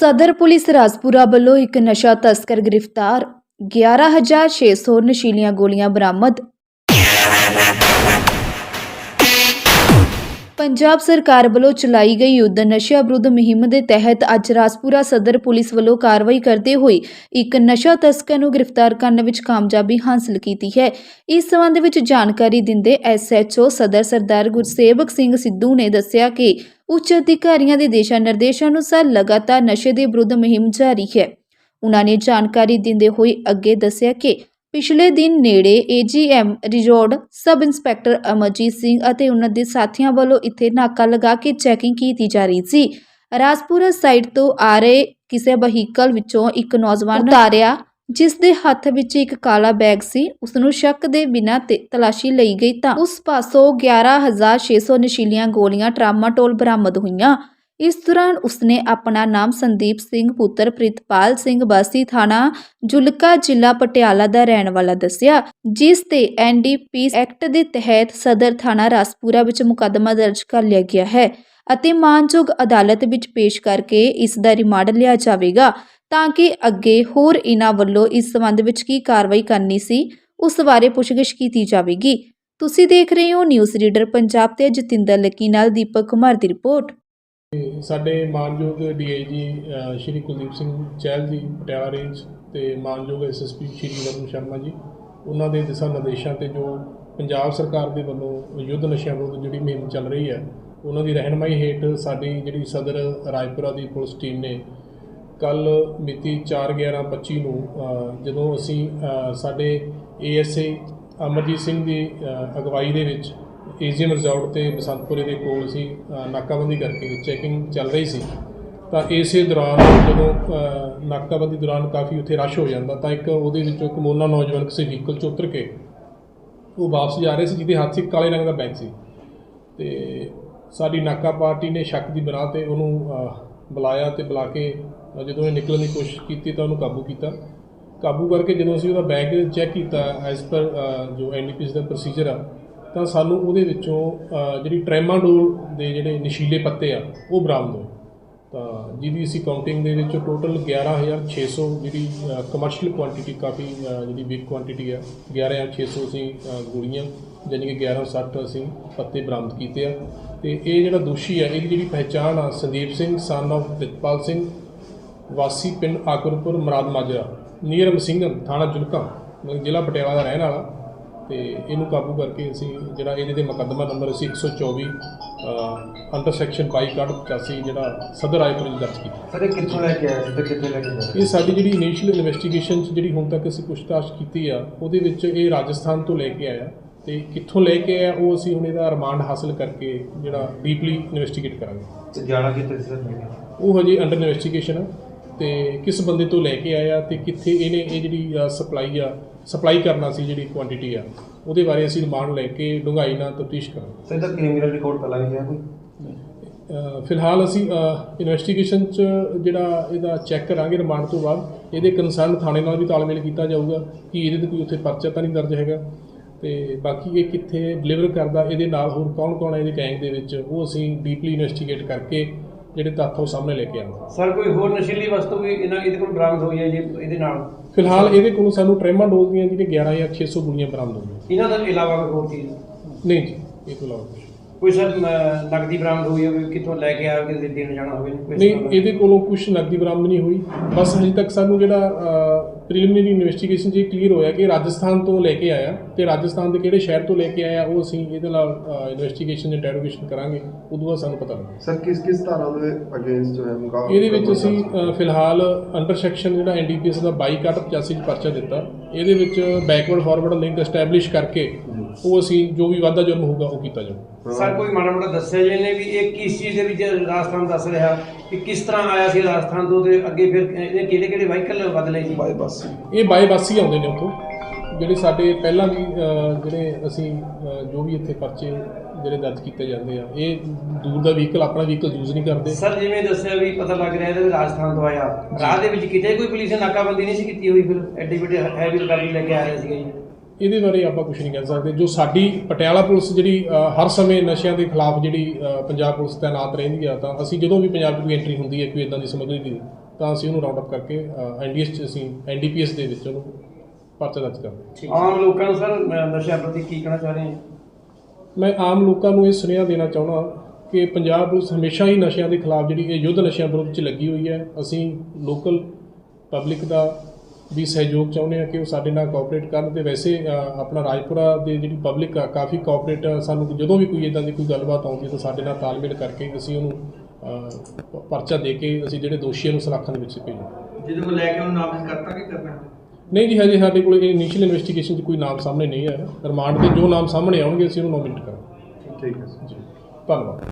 ਸਦਰ ਪੁਲਿਸ ਰਾਜਪੁਰਾ ਵੱਲੋਂ ਇੱਕ ਨਸ਼ਾ ਤਸਕਰ ਗ੍ਰਿਫਤਾਰ 11600 ਨਸ਼ੀਲੀਆਂ ਗੋਲੀਆਂ ਬਰਾਮਦ। ਪੰਜਾਬ ਸਰਕਾਰ ਵੱਲੋਂ ਚਲਾਈ ਗਈ ਯੁੱਧ ਨਸ਼ਾ ਵਿਰੁੱਧ ਮੁਹਿੰਮ ਦੇ ਤਹਿਤ ਅੱਜ ਰਾਜਪੁਰਾ ਸਦਰ ਪੁਲਿਸ ਵੱਲੋਂ ਕਾਰਵਾਈ ਕਰਦੇ ਹੋਏ ਇੱਕ ਨਸ਼ਾ ਤਸਕਰ ਨੂੰ ਗ੍ਰਿਫਤਾਰ ਕਰਨ ਵਿੱਚ ਕਾਮਯਾਬੀ ਹਾਸਲ ਕੀਤੀ ਹੈ। ਇਸ ਸੰਬੰਧ ਵਿੱਚ ਜਾਣਕਾਰੀ ਦਿੰਦੇ ਐਸਐਚਓ ਸਦਰ ਸਰਦਾਰ ਗੁਰਸੇਵਕ ਸਿੰਘ ਸਿੱਧੂ ਨੇ ਦੱਸਿਆ ਕਿ ਉੱਚ ਅਧਿਕਾਰੀਆਂ ਦੇ ਦਿਸ਼ਾ ਨਿਰਦੇਸ਼ਾਂ ਅਨੁਸਾਰ ਲਗਾਤਾਰ ਨਸ਼ੇ ਦੇ ਵਿਰੁੱਧ ਮੁਹਿੰਮ ਜਾਰੀ ਹੈ। ਉਹਨਾਂ ਨੇ ਜਾਣਕਾਰੀ ਦਿੰਦੇ ਹੋਏ ਅੱਗੇ ਦੱਸਿਆ ਕਿ ਪਿਛਲੇ ਦਿਨ ਨੇੜੇ A G M retired sub inspector Amarjit Singh ਅਤੇ ਉਹਨਾਂ ਦੇ ਸਾਥੀਆਂ ਵੱਲੋਂ ਇੱਥੇ ਨਾਕਾ ਲਗਾ ਕੇ ਚੈਕਿੰਗ ਕੀਤੀ ਜਾ ਰਹੀ ਸੀ। ਰਾਜਪੁਰਾ ਸਾਈਡ ਤੋਂ ਆ ਰਹੇ ਕਿਸੇ ਵਹੀਕਲ ਵਿੱਚੋਂ ਇੱਕ ਨੌਜਵਾਨ ਉਤਾਰਿਆ। ਜਿਸ ਦੇ ਹੱਥ ਵਿੱਚ ਇੱਕ ਕਾਲਾ ਬੈਗ ਸੀ। ਉਸ ਨੂੰ ਸ਼ੱਕ ਦੇ ਬਿਨਾਂ ਤੇ ਤਲਾਸ਼ੀ ਲਈ ਗਈ ਤਾਂ ਉਸ ਪਾਸੋਂ 11600 ਨਸ਼ੀਲੀਆਂ ਗੋਲੀਆਂ ਟਰਾਮਾਟੋਲ ਬਰਾਮਦ ਹੋਈਆਂ। ਇਸ ਦੌਰਾਨ ਉਸਨੇ ਆਪਣਾ ਨਾਮ ਸੰਦੀਪ ਸਿੰਘ, ਪੁੱਤਰ ਪ੍ਰਿਤਪਾਲ ਸਿੰਘ ਬਾਸੀ ਥਾਣਾ ਜੁਲਕਾ ਜ਼ਿਲ੍ਹਾ ਪਟਿਆਲਾ ਦਾ ਰਹਿਣ ਵਾਲਾ ਦੱਸਿਆ, ਜਿਸ ਤੇ ਐਨਡੀਪੀਸ ਐਕਟ ਦੇ ਤਹਿਤ ਸਦਰ ਥਾਣਾ ਰਾਸਪੁਰਾ ਵਿੱਚ ਮੁਕੱਦਮਾ ਦਰਜ ਕਰ ਲਿਆ ਗਿਆ ਹੈ ਅਤੇ ਮਾਨਯੋਗ ਅਦਾਲਤ ਵਿੱਚ ਪੇਸ਼ ਕਰਕੇ ਇਸ ਦਾ ਰਿਮਾਂਡ ਲਿਆ ਜਾਵੇਗਾ ਤਾਂ ਕਿ ਅੱਗੇ ਹੋਰ ਇਹਨਾਂ ਵੱਲੋਂ ਇਸ ਸੰਬੰਧ ਵਿੱਚ ਕੀ ਕਾਰਵਾਈ ਕਰਨੀ ਸੀ, ਉਸ ਬਾਰੇ ਪੁੱਛਗਿੱਛ ਕੀਤੀ ਜਾਵੇਗੀ। ਤੁਸੀਂ ਦੇਖ ਰਹੇ ਹੋ ਨਿਊਜ਼ ਰੀਡਰ ਪੰਜਾਬ ਤੇ ਜਤਿੰਦਰ ਲੱਕੀ ਨਾਲ ਦੀਪਕ ਕੁਮਾਰ ਦੀ ਰਿਪੋਰਟ। ਸਾਡੇ ਮਾਨਯੋਗ D I G Shri Kuldeep Singh Chahal ji Patiala range ਤੇ ਮਾਨਯੋਗ ਐਸਐਸਪੀ ਸ਼੍ਰੀ ਵਰੁਣ ਸ਼ਰਮਾ ਜੀ ਉਹਨਾਂ ਦੇ ਦਿਸ਼ਾ ਨਿਰਦੇਸ਼ਾਂ ਤੇ ਜੋ ਪੰਜਾਬ ਸਰਕਾਰ ਦੇ ਵੱਲੋਂ ਯੁੱਧ ਨਸ਼ਿਆਂ ਵਿਰੁੱਧ ਜਿਹੜੀ ਮੁਹਿੰਮ ਚੱਲ ਰਹੀ ਹੈ ਉਹਨਾਂ ਦੀ ਰਹਿਨਮਾਈ ਹੇਠ ਸਾਡੀ ਜਿਹੜੀ ਸਦਰ ਰਾਜਪੁਰਾ ਦੀ ਪੁਲਿਸ ਟੀਮ ਨੇ ਕੱਲ ਮਿਤੀ 4/11/25 ਨੂੰ ਜਦੋਂ ਅਸੀਂ ਅ, ਸਾਡੇ ਏਐਸਏ ਅਮਰਜੀਤ ਸਿੰਘ ਦੀ ਅਗਵਾਈ ਦੇ ਵਿੱਚ ਏਜੀਐਮ ਰਿਜ਼ੋਰਟ ਤੇ ਬਸੰਤਪੁਰੇ ਦੇ ਕੋਲ ਅਸੀਂ ਨਾਕਾਬੰਦੀ ਕਰਕੇ ਚੈਕਿੰਗ ਚੱਲ ਰਹੀ ਸੀ। ਤਾਂ ਇਸੇ ਦੌਰਾਨ ਜਦੋਂ ਨਾਕਾਬੰਦੀ ਦੌਰਾਨ ਕਾਫੀ ਉੱਥੇ ਰਸ਼ ਹੋ ਜਾਂਦਾ, ਤਾਂ ਇੱਕ ਉਹਦੇ ਵਿੱਚੋਂ ਇੱਕ ਮੋਨਾ ਨੌਜਵਾਨ ਕਿਸੇ ਵਹੀਕਲ 'ਚ ਉਤਰ ਕੇ ਉਹ ਵਾਪਸ ਜਾ ਰਹੇ ਸੀ, ਜਿਹਦੇ ਹੱਥ 'ਚ ਕਾਲੇ ਰੰਗ ਦਾ ਬੈਗ ਸੀ। ਤੇ ਸਾਡੀ ਨਾਕਾ ਪਾਰਟੀ ਨੇ ਸ਼ੱਕ ਦੀ ਬਣਾ ਤੇ ਉਹਨੂੰ ਬੁਲਾਇਆ ਤੇ ਬੁਲਾ ਕੇ ਜਦੋਂ ਇਹ ਨਿਕਲਣ ਦੀ ਕੋਸ਼ਿਸ਼ ਕੀਤੀ ਤਾਂ ਉਹਨੂੰ ਕਾਬੂ ਕੀਤਾ। ਕਾਬੂ ਕਰਕੇ ਜਦੋਂ ਅਸੀਂ ਉਹਦਾ ਬੈਗ ਚੈੱਕ ਕੀਤਾ ਐਸ ਪਰ ਜੋ ਐਨਡੀਪੀਐਸ ਦਾ ਪ੍ਰੋਸੀਜਰ ਆ ਤਾਂ ਸਾਨੂੰ ਉਹਦੇ ਵਿੱਚੋਂ ਜਿਹੜੀ ਟ੍ਰੈਮਾਡੋਲ ਦੇ ਜਿਹੜੇ ਨਸ਼ੀਲੇ ਪੱਤੇ ਆ, ਉਹ ਬਰਾਮਦ ਹੋਏ। ਤਾਂ ਜਿਹਦੀ ਅਸੀਂ ਕਾਊਂਟਿੰਗ ਦੇ ਵਿੱਚ ਟੋਟਲ 11600 ਜਿਹੜੀ ਕਮਰਸ਼ੀਅਲ ਕੁਆਂਟੀਟੀ ਕਾਫੀ ਜਿਹੜੀ ਬਿਗ ਕੁਆਂਟੀਟੀ ਆ 11600 ਅਸੀਂ ਗੋਲੀਆਂ ਯਾਨੀ ਕਿ 1160 ਅਸੀਂ ਪੱਤੇ ਬਰਾਮਦ ਕੀਤੇ ਆ। ਤੇ ਇਹ ਜਿਹੜਾ ਦੋਸ਼ੀ ਆ, ਇਹਦੀ ਜਿਹੜੀ ਪਹਿਚਾਣ ਆ, ਸੰਦੀਪ ਸਿੰਘ ਸਨ of ਪ੍ਰਿਤਪਾਲ ਸਿੰਘ, ਵਾਸੀ ਪਿੰਡ ਆਕਰਪੁਰ, ਮਰਾਦ ਮਾਜਰਾ ਨੀਅਰ ਮਸਿੰਘਮ ਥਾਣਾ ਜੁਲਕਾ, ਮਤਲਬ ਜ਼ਿਲ੍ਹਾ ਪਟਿਆਲਾ ਦਾ ਰਹਿਣ ਵਾਲਾ। ਤੇ ਇਹਨੂੰ ਕਾਬੂ ਕਰਕੇ ਅਸੀਂ ਜਿਹੜਾ ਇਹਦੇ ਤੇ ਮੁਕੱਦਮਾ ਨੰਬਰ ਅਸੀਂ 124 ਅੰਡਰ ਸੈਕਸ਼ਨ 2285 ਜਿਹੜਾ ਸਦਰ ਰਾਏਪੁਰ ਵਿੱਚ ਦਰਜ ਕੀਤਾ। ਸਰ ਇਹ ਕਿੱਥੋਂ ਲੈ ਕੇ ਆਇਆ ਸੀ ਤੇ ਕਿੱਥੇ ਲੈ ਕੇ ਜਾ ਇਹ ਸਾਡੀ ਜਿਹੜੀ ਇਨੀਸ਼ੀਅਲ ਇਨਵੈਸਟੀਗੇਸ਼ਨ ਜਿਹੜੀ ਹੁਣ ਤੱਕ ਅਸੀਂ ਪੁੱਛਤਾਛ ਕੀਤੀ ਆ ਉਹਦੇ ਵਿੱਚ ਇਹ ਰਾਜਸਥਾਨ ਤੋਂ ਲੈ ਕੇ ਆਇਆ ਤੇ ਕਿੱਥੋਂ ਲੈ ਕੇ ਆਇਆ ਉਹ ਅਸੀਂ ਹੁਣ ਇਹਦਾ ਰਿਮਾਂਡ ਹਾਸਲ ਕਰਕੇ ਜਿਹੜਾ ਡੀਪਲੀ ਇਨਵੈਸਟੀਗੇਟ ਕਰਾਂਗੇ। ਤੇ ਜਾਣਾ ਕਿੱਥੇ ਸਰ? ਉਹ ਹਜੇ ਅੰਡਰ ਇਨਵੈਸਟੀਗੇਸ਼ਨ ਆ ਤੇ ਕਿਸ ਬੰਦੇ ਤੋਂ ਲੈ ਕੇ ਆਇਆ ਤੇ ਕਿੱਥੇ ਇਹਨੇ ਇਹ ਜਿਹੜੀ ਸਪਲਾਈ ਆ ਸਪਲਾਈ ਕਰਨਾ ਸੀ ਜਿਹੜੀ ਕੁਆਂਟੀਟੀ ਆ ਉਹਦੇ ਬਾਰੇ ਅਸੀਂ ਰਿਮਾਂਡ ਲੈ ਕੇ ਡੂੰਘਾਈ ਨਾਲ ਤਫਤੀਸ਼ ਕਰਾਂਗੇ। ਸਰ ਇਹਦਾ ਕ੍ਰਿਮੀਨਲ ਰਿਕਾਰਡ ਪਹਿਲਾਂ ਵੀ ਹੈ ਕੋਈ? ਫਿਲਹਾਲ ਅਸੀਂ ਇਨਵੈਸਟੀਗੇਸ਼ਨ ਚ ਜਿਹੜਾ ਇਹਦਾ ਚੈੱਕ ਕਰਾਂਗੇ ਰਿਮਾਂਡ ਤੋਂ ਬਾਅਦ ਇਹਦੇ ਕੰਸਰਨ ਥਾਣੇ ਨਾਲ ਵੀ ਤਾਲਮੇਲ ਕੀਤਾ ਜਾਊਗਾ ਕਿ ਇਹਦੇ ਤੇ ਕੋਈ ਉੱਥੇ ਪਰਚਾ ਤਾਂ ਨਹੀਂ ਦਰਜ ਹੈਗਾ। ਤੇ ਬਾਕੀ ਇਹ ਕਿੱਥੇ ਡਿਲੀਵਰ ਕਰਦਾ ਇਹਦੇ ਨਾਲ ਹੋਰ ਕੌਣ ਕੌਣ ਹੈ ਇਹਦੇ ਗੈਂਗ ਦੇ ਵਿੱਚ ਉਹ ਅਸੀਂ ਡੀਪਲੀ ਇਨਵੈਸਟੀਗੇਟ ਕਰਕੇ ਜਿਹੜੇ ਤੱਥ ਉਹ ਸਾਹਮਣੇ ਲੈ ਕੇ ਆਵਾਂਗੇ ਸਰ ਕੋਈ ਹੋਰ ਨਸ਼ੀਲੀ ਵਸਤੂ ਵੀ ਇਹਨਾਂ ਇਹਦੇ ਕੋਲ ਬਰਾਮਦ ਹੋਈ ਹੈ ਜੀ ਇਹਦੇ ਨਾਲ? ਫਿਲਹਾਲ ਇਹਦੇ ਕੋਲੋਂ ਸਾਨੂੰ ਟ੍ਰੈਮਾਡੋਲ ਦੀਆਂ ਜਿਹੜੀਆਂ 11600 ਗੋਲੀਆਂ ਬਰਾਮਦ ਹੋਈਆਂ। ਇਹਨਾਂ ਤੋਂ ਇਲਾਵਾ ਕੋਈ ਹੋਰ ਚੀਜ਼? ਨਹੀਂ ਜੀ ਇਹ ਤੋਂ ਇਲਾਵਾ ਕੁਛ ਕੋਈ ਸਰ ਅਮ, ਨਕਦੀ ਬਰਾਮਦ ਹੋਈ ਹੋਵੇ ਕਿੱਥੋਂ ਲੈ ਕੇ ਕਿਸੇ ਦੇ ਦੇਣ ਜਾਣਾ ਹੋਵੇ? ਕੋਈ ਇਸ ਨਹੀਂ ਤਰ੍ਹਾਂ ਦਾ? ਇਹਦੇ ਕੋਲੋਂ ਕੁਝ ਨਕਦੀ ਬਰਾਮਦ ਨਹੀਂ ਹੋਈ। ਬਸ ਹਜੇ ਤੱਕ ਸਾਨੂੰ ਜਿਹੜਾ ਪ੍ਰੀਲਿਮਿਨਰੀ ਇਨਵੈਸਟੀਗੇਸ਼ਨ 'ਚ ਇਹ ਕਲੀਅਰ ਹੋਇਆ ਕਿ ਰਾਜਸਥਾਨ ਤੋਂ ਲੈ ਕੇ ਆਇਆ ਤੇ ਰਾਜਸਥਾਨ ਦੇ ਕਿਹੜੇ ਸ਼ਹਿਰ ਤੋਂ ਲੈ ਕੇ ਆਇਆ ਉਹ ਅਸੀਂ ਇਹਦੇ ਨਾਲ ਇਨਵੈਸਟੀਗੇਸ਼ਨ ਇੰਟਰੋਗੇਸ਼ਨ ਕਰਾਂਗੇ। ਉਦੋਂ ਬਾਅਦ ਸਾਨੂੰ ਪਤਾ ਲੱਗੇਗਾ ਸਰ ਕਿਸ ਕਿਸ ਧਾਰਾ ਦੇ ਅਗੇਂਸਟ ਜੋ ਹੈ ਮੁਕਾਬਲਾ ਇਹਦੇ ਵਿੱਚ ਅਸੀਂ ਫਿਲਹਾਲ ਅੰਡਰ ਸੈਕਸ਼ਨ ਜਿਹੜਾ ਐਨਡੀਪੀਐਸ ਦਾ 2285 ਚ ਪਰਚਾ ਦਿੱਤਾ ਇਹਦੇ ਵਿੱਚ ਬੈਕਵਰਡ ਫਾਰਵਰਡ ਲਿੰਕ ਐਸਟੈਬਲਿਸ਼ ਕਰਕੇ ਉਹ ਅਸੀਂ ਜੋ ਵੀ ਵਾਧਾ ਜੁਰਮ ਹੋਊਗਾ ਉਹ ਕੀਤਾ ਜਾਊਗਾ। ਸਰ ਕੋਈ ਮਾੜਾ ਮੋਟਾ ਦੱਸਿਆ ਜੀ ਇਹਨੇ ਵੀ ਇਹ ਕਿਸ ਚੀਜ਼ ਦੇ ਵਿੱਚ ਰਾਜਸਥਾਨ ਦੱਸ ਰਿਹਾ ਕਿ ਕਿਸ ਤਰ੍ਹਾਂ ਆਇਆ ਸੀ ਰਾਜਸਥਾਨ ਤੋਂ ਤੇ ਅੱਗੇ ਫਿਰ ਇਹਨੇ ਕਿਹੜੇ ਕਿਹੜੇ ਵਾਹੀਕਲ ਬਦਲੇ ਜੀ? ਬਾਈ ਬੱਸ ਇਹ ਬਾਏ ਬੱਸ ਹੀ ਆਉਂਦੇ ਨੇ ਉੱਥੋਂ। ਜਿਹੜੇ ਸਾਡੇ ਪਹਿਲਾਂ ਵੀ ਅ, ਜਿਹੜੇ ਅਸੀਂ ਅ, ਜੋ ਵੀ ਇੱਥੇ ਪਰਚੇ ਜਿਹੜੇ ਦਰਜ ਕੀਤੇ ਜਾਂਦੇ ਆ ਇਹ ਦੂਰ ਦਾ ਵਹੀਕਲ ਆਪਣਾ ਵਹੀਕਲ ਯੂਜ਼ ਨਹੀਂ ਕਰਦੇ। ਸਰ ਜਿਵੇਂ ਦੱਸਿਆ ਵੀ ਪਤਾ ਲੱਗ ਰਿਹਾ ਇਹਦੇ ਵੀ ਰਾਜਸਥਾਨ ਤੋਂ ਆਇਆ। ਰਾਹ ਦੇ ਵਿੱਚ ਕਿਤੇ ਕੋਈ ਪੁਲਿਸ ਨੇ ਨਾਕਾਬੰਦੀ ਨਹੀਂ ਸੀ ਕੀਤੀ ਹੋਈ ਫਿਰ? ਐਡੀ ਵੱਡੀ ਹੈਵੀ ਰਿਕਵਰੀ ਲੈ ਕੇ ਆ ਰਿਹਾ ਸੀਗਾ ਜੀ। ਇਹਦੇ ਬਾਰੇ ਆਪਾਂ ਕੁਝ ਨਹੀਂ ਕਹਿ ਸਕਦੇ। ਜੋ ਸਾਡੀ ਪਟਿਆਲਾ ਪੁਲਿਸ ਜਿਹੜੀ ਹਰ ਸਮੇਂ ਨਸ਼ਿਆਂ ਦੇ ਖਿਲਾਫ ਜਿਹੜੀ ਪੰਜਾਬ ਪੁਲਿਸ ਤਾਇਨਾਤ ਰਹਿੰਦੀ ਆ ਤਾਂ ਅਸੀਂ ਜਦੋਂ ਵੀ ਪੰਜਾਬ 'ਚ ਕੋਈ ਐਂਟਰੀ ਹੁੰਦੀ ਹੈ ਕੋਈ ਇਦਾਂ ਦੀ ਸਮੱਗਰੀ ਦੀ ਤਾਂ ਅਸੀਂ ਉਹਨੂੰ ਰਾਉਂਡ ਅਪ ਕਰਕੇ ਐਨਡੀਐਸ ਚ ਅਸੀਂ ਐਨਡੀਪੀਐਸ ਦੇ ਵਿੱਚ ਉਹਨੂੰ ਪਰਚਾ ਦਰਜ ਕਰਦੇ ਆਮ ਲੋਕਾਂ ਨੂੰ ਸਰ ਅਹ ਨਸ਼ਿਆਂ ਪ੍ਰਤੀ ਕੀ ਕਹਿਣਾ ਚਾਹ ਰਹੇ? ਹੋ ਮੈਂ ਆਮ ਲੋਕਾਂ ਨੂੰ ਇਹ ਸੁਨੇਹਾ ਦੇਣਾ ਚਾਹੁੰਦਾ ਕਿ ਪੰਜਾਬ ਪੁਲਿਸ ਹਮੇਸ਼ਾ ਹੀ ਨਸ਼ਿਆਂ ਦੇ ਖਿਲਾਫ ਜਿਹੜੀ ਇਹ ਯੁੱਧ ਨਸ਼ਿਆਂ ਵਿਰੁੱਧ 'ਚ ਲੱਗੀ ਹੋਈ ਹੈ। ਅਸੀਂ ਲੋਕਲ ਪਬਲਿਕ ਦਾ ਵੀ ਸਹਿਯੋਗ ਚਾਹੁੰਦੇ ਹਾਂ ਕਿ ਉਹ ਸਾਡੇ ਨਾਲ ਕੋਆਪਰੇਟ ਕਰਨ ਤੇ ਵੈਸੇ ਆਪਣਾ ਰਾਜਪੁਰਾ ਦੇ ਜਿਹੜੀ ਪਬਲਿਕ ਆ ਕਾਫੀ ਕੋਆਪਰੇਟ ਸਾਨੂੰ ਜਦੋਂ ਵੀ ਕੋਈ ਇਦਾਂ ਦੀ ਕੋਈ ਗੱਲਬਾਤ ਆਉਂਦੀ ਹੈ ਤਾਂ ਸਾਡੇ ਨਾਲ ਤਾਲਮੇਲ ਕਰਕੇ ਅਸੀਂ ਉਹਨੂੰ ਪਰਚਾ ਦੇ ਕੇ ਅਸੀਂ ਜਿਹੜੇ ਦੋਸ਼ੀਆਂ ਨੂੰ ਸਲਾਖਾਂ ਦੇ ਵਿੱਚ ਭੇਜਾਂਗੇ ਜਿਹਦੇ ਕੋਲ ਲੈ ਕੇ ਉਹਨੂੰ ਨਾਮਜ਼ਦ ਕਰਤਾ ਕਿ ਕਰਨਾ? ਨਹੀਂ ਜੀ ਹਜੇ ਸਾਡੇ ਕੋਲ ਇਨੀਸ਼ੀਅਲ ਇਨਵੈਸਟੀਗੇਸ਼ਨ 'ਚ ਕੋਈ ਨਾਮ ਸਾਹਮਣੇ ਨਹੀਂ ਆਇਆ। ਰਿਮਾਂਡ ਦੇ ਜੋ ਨਾਮ ਸਾਹਮਣੇ ਆਉਣਗੇ ਅਸੀਂ ਉਹਨੂੰ ਨੋਮੀਨੇਟ ਕਰਾਂਗੇ। ਠੀਕ ਹੈ ਜੀ। ਧੰਨਵਾਦ।